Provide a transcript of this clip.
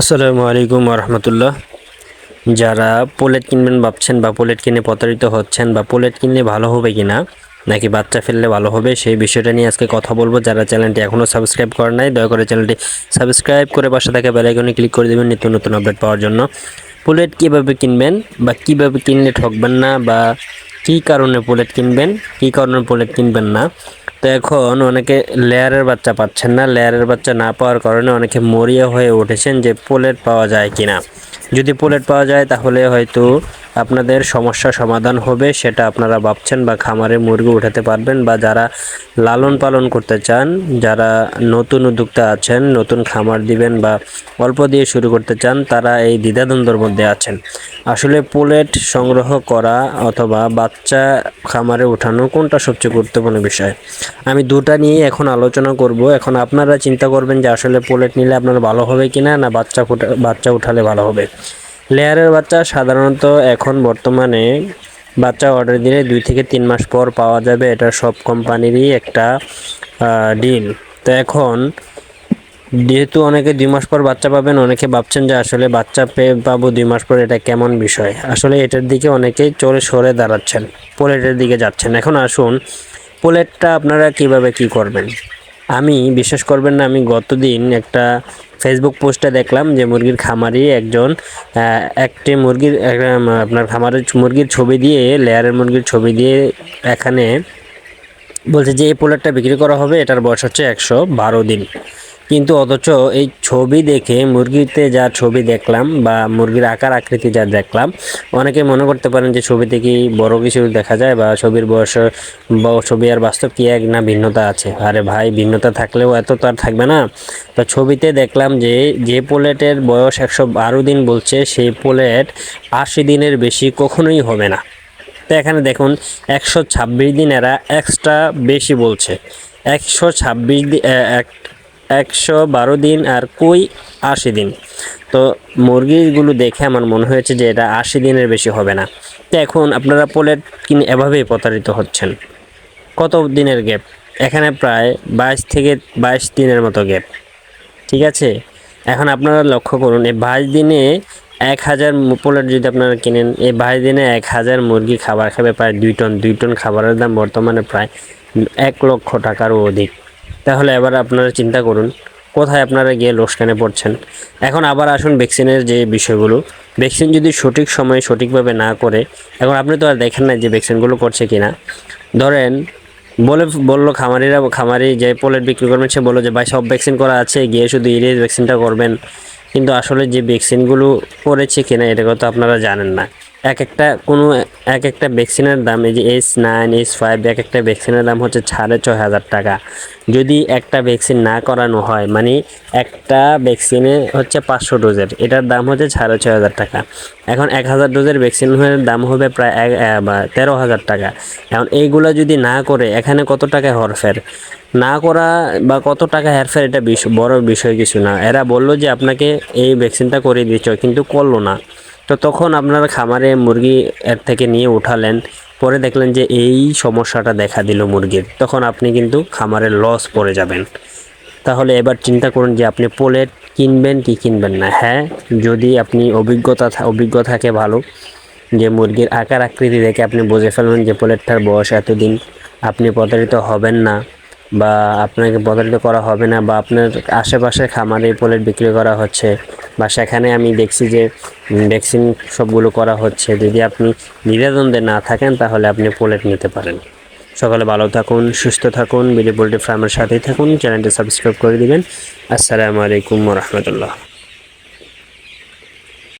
আসসালামু আলাইকুম রহমতুল্লাহ যারা পোলেট কিনবেন ভাবছেন বা পোলেট কিনে প্রতারিত হচ্ছেন বা পোলেট কিনলে ভালো হবে কি না নাকি বাচ্চা ফেললে ভালো হবে, সেই বিষয়টা নিয়ে আজকে কথা বলব। যারা চ্যানেলটি এখনও সাবস্ক্রাইব করেন নাই, দয়া করে চ্যানেলটি সাবস্ক্রাইব করে পাশে থাকা বেলাইকনে ক্লিক করে দেবেন নিত্য নতুন আপডেট পাওয়ার জন্য। পোলেট কীভাবে কিনবেন বা কীভাবে কিনলে ঠকবেন না বা কী কারণে পোলেট কিনবেন, কী কারণে পোলেট কিনবেন না তো এখন অনেকে লেয়ারের বাচ্চা পাচ্ছেন না। লেয়ারের বাচ্চা না পাওয়ার কারণে অনেকে মরিয়া হয়ে উঠেছেন যে পোলেট পাওয়া যায় কিনা। যদি পোলেট পাওয়া যায় তাহলে হয়তো আপনাদের সমস্যা সমাধান হবে, সেটা আপনারা ভাবছেন বা খামারে মুরগি উঠাতে পারবেন বা যারা লালন পালন করতে চান, যারা নতুন উদ্যোক্তা আছেন, নতুন খামার দিবেন বা অল্প দিয়ে শুরু করতে চান, তারা এই দ্বিধাদ্বন্দ্বর মধ্যে আছেন। আসলে পোলেট সংগ্রহ করা অথবা বাচ্চা খামারে ওঠানো কোনটা সবচেয়ে গুরুত্বপূর্ণ বিষয়? আমি দুটা নিয়ে এখন আলোচনা করব। এখন আপনারা চিন্তা করবেন যে আসলে পোলেট নিলে আপনার ভালো হবে কিনা, না বাচ্চা ফুটা বাচ্চা উঠালে ভালো হবে। লেয়ারের বাচ্চা সাধারণত এখন বর্তমানে বাচ্চা অর্ডার দিলে দুই থেকে তিন মাস পর পাওয়া যাবে। এটা সব কোম্পানিরই একটা ডিল তো এখন যেহেতু অনেকে দুই মাস পর বাচ্চা পাবেন, অনেকে ভাবছেন যে আসলে বাচ্চা পেয়ে পাবো দুই মাস পর, এটা কেমন বিষয়? আসলে এটার দিকে অনেকেই চলে সরে দাঁড়াচ্ছেন, পোলেটের দিকে যাচ্ছেন। এখন আসুন, পোলেটটা আপনারা কীভাবে কি করবেন? আমি, বিশ্বাস করবেন না, আমি গতদিন একটা ফেসবুক পোস্টে দেখলাম যে মুরগির খামারি একজন একটি মুরগির আপনার খামারের মুরগির ছবি দিয়ে, লেয়ারের মুরগির ছবি দিয়ে এখানে বলছে যে এই পোলারটা বিক্রি করা হবে, এটার বয়স হচ্ছে একশো বারো দিন। কিন্তু অথচ এই ছবি দেখে মুরগিতে যা ছবি দেখলাম বা মুরগির আকার আকৃতি যা দেখলাম, অনেকে মনে করতে পারেন যে ছবিতে কি বড় কিছু দেখা যায় বা ছবির বয়স, বা ছবি আর বাস্তব কি এক না ভিন্নতা আছে? আরে ভাই, ভিন্নতা থাকলেও এত তো আর থাকবে না। তো ছবিতে দেখলাম যে যে পোলেটের বয়স একশো বারো দিন বলছে, সেই পোলেট আশি দিনের বেশি কখনোই হবে না। তো এখানে দেখুন, একশো ছাব্বিশ দিন এরা এক্সট্রা বেশি বলছে। একশো ছাব্বিশ দিন একশো বারো দিন আর কই আশি দিন। তো মুরগিগুলো দেখে আমার মনে হয়েছে যে এটা আশি দিনের বেশি হবে না। তো এখন আপনারা পোলেট কিনে এভাবেই প্রতারিত হচ্ছেন। কত দিনের গ্যাপ? এখানে প্রায় বাইশ থেকে বাইশ দিনের মতো গ্যাপ। ঠিক আছে? এখন আপনারা লক্ষ্য করুন, এই বাইশ দিনে এক হাজার পোলেট যদি আপনারা কিনেন, এই বাইশ দিনে এক হাজার মুরগি খাবার খাবে প্রায় দুই টন। দুই টন খাবারের দাম বর্তমানে প্রায় এক লক্ষ টাকারও অধিক। তাহলে এবার আপনারা চিন্তা করুন, কোথায় আপনারা গিয়ে লোসকানে পড়ছেন। এখন আবার আসুন ভ্যাকসিনের যে বিষয়গুলো। ভ্যাকসিন যদি সঠিক সময়ে সঠিকভাবে না করে, এখন আপনি তো আর দেখেন না যে ভ্যাকসিনগুলো করছে কি না ধরেন, বলে বলল খামারিরা, খামারি যে পোলেট বিক্রি করবেন, সে বলল যে, ভাই, সব ভ্যাকসিন করা আছে, গিয়ে শুধু ইরিয়াস ভ্যাকসিনটা করবেন। কিন্তু আসলে যে ভ্যাকসিনগুলো করেছে কিনা, এটা কথা আপনারা জানেন না। এক একটা কোনো এক একটা ভ্যাকসিনের দাম, এই যে এস নাইন এস ফাইভ এক একটা ভ্যাকসিনের দাম হচ্ছে সাড়ে ছয় হাজার টাকা। যদি একটা ভ্যাকসিন না করানো হয় মানে একটা ভ্যাকসিনে হচ্ছে পাঁচশো ডোজের এটার দাম হচ্ছে সাড়ে ছয় হাজার টাকা। এখন এক হাজার ডোজের ভ্যাকসিনের দাম হবে প্রায় এক তেরো হাজার টাকা। এখন এইগুলো যদি না করে, এখানে কত টাকা হরফের না করা বা কত টাকা হেরফের এটা বড় বিষয় কিছু না। এরা বলল যে, আপনাকে এই ভ্যাকসিনটা করে দিচ্ছ, কিন্তু করল না। তো তখন আপনার খামারে মুরগি এর থেকে নিয়ে উঠালেন, পরে দেখলেন যে এই সমস্যাটা দেখা দিল মুরগির। তখন আপনি কিন্তু খামারে লস পড়ে যাবেন। তাহলে এবার চিন্তা করুন যে আপনি পোলেট কিনবেন কি কিনবেন না। হ্যাঁ যদি আপনি অভিজ্ঞতা অভিজ্ঞ থাকে ভালো, যে মুরগির আকার আকৃতি দেখে আপনি বুঝে ফেলবেন যে পোলেটটার বয়স এতদিন আপনি প্রতারিত হবেন না বা আপনাকে প্রতারিত করা হবে না বা আপনার আশেপাশে খামারে পোলেট বিক্রি করা হচ্ছে বা সেখানে আমি দেখছি যে ভ্যাকসিন সবগুলো করা হচ্ছে। যদি আপনি নিরাদন্দে না থাকেন, তাহলে আপনি পোলেট নিতে পারেন। সকালে ভালো থাকুন, সুস্থ থাকুন বিডি পোলট্রি ফার্মের সাথেই থাকুন। চ্যানেলটি সাবস্ক্রাইব করে দিবেন। আসসালামু আলাইকুম রহমতুল্লাহ।